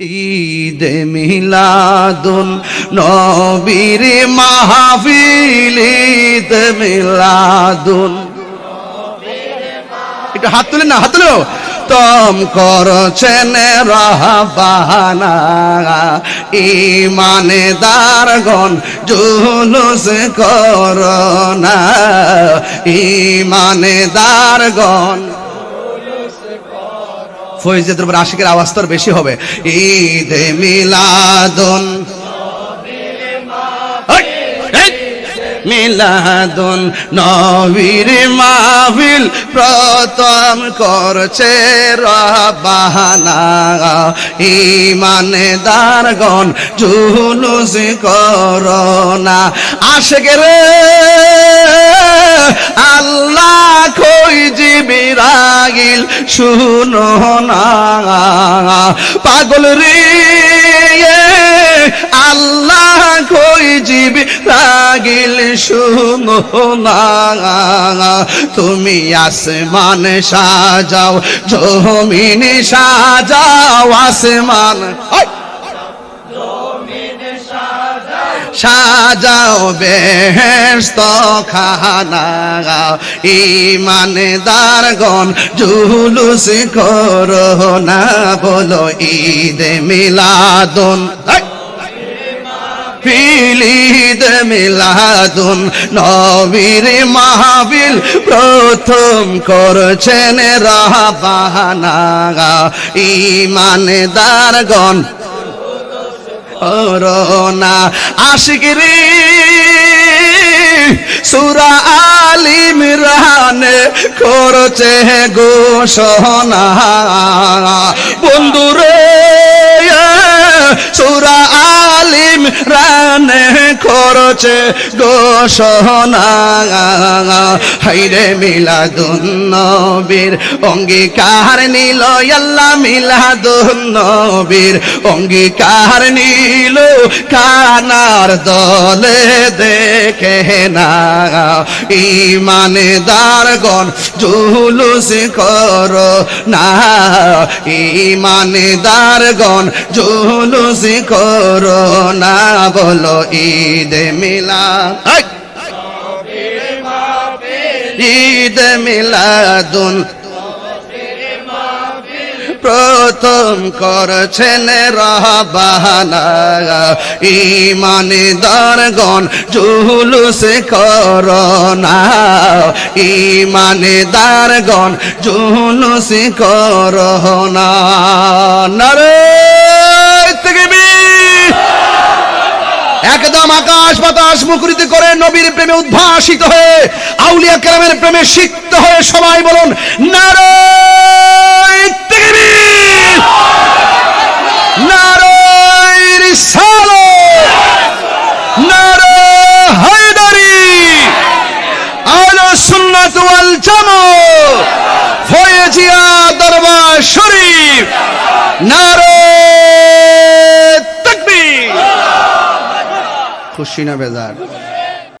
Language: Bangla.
ঈদ মিলাদুন নবীর মাহফিল, ঈদ মিলাদুন। একটু হাত তুলে না, হাত তুলে। তম করছেন রাহবানা ইমানেদারগণ জুলুস করোনা ইমানেদারগণ ফৈজেদের উপর আশিকের আওয়াজ তোর বেশি হবে। ঈদ মিলাদুন। মিলাদুন নবীর মাহফিল প্রথম করছে রবাহানা ইমানেদারগণ জুলুস করোনা। আশেকের আল্লাহ না। পাগল রে আল্লাহ কই জীব লাগিল শুনো না। তুমি আসমান সাজাও, জমিন সাজাও, আসমান। ওই! সাজাও বেহেস্ত খানা ইমানদারগণ জুলুস করো না বলো ঈদ মিলাদুন! ফিলিদ মিলাদুন, নবীর মাহবিল প্রথম করছেন রাহবানা ইমানদারগণ করোনা। আশিকিরি সুরা আলিম রানে করছে ঘোষণা। বন্ধুরে সুরা আলিম রানে করছে ঘোষণা হাইরে নবীর অঙ্গীকার নিল, আল্লাহ মিলাদুন নবীর অঙ্গীকার নিল। কানার দলে দেখে না, ইমানেদারগণ জুলুস করো না। ইমানেদারগণ জুলুস করো না বলো ঈদ মিলা! ঈদ মিলাদুন। প্রথম করছেন রহবানা। ইমানদারগণ জুলুস করোনা। ইমানদারগণ জুলুস করোনা। নরে! একদম আকাশ বাতাস মুখরিত করে নবীর প্রেমে উদ্ভাসিত হয়ে আউলিয়া কেরামের প্রেমে সিক্ত হয়ে সবাই বলুন দরবার শরীফ! নারায় খুশি না বেজার।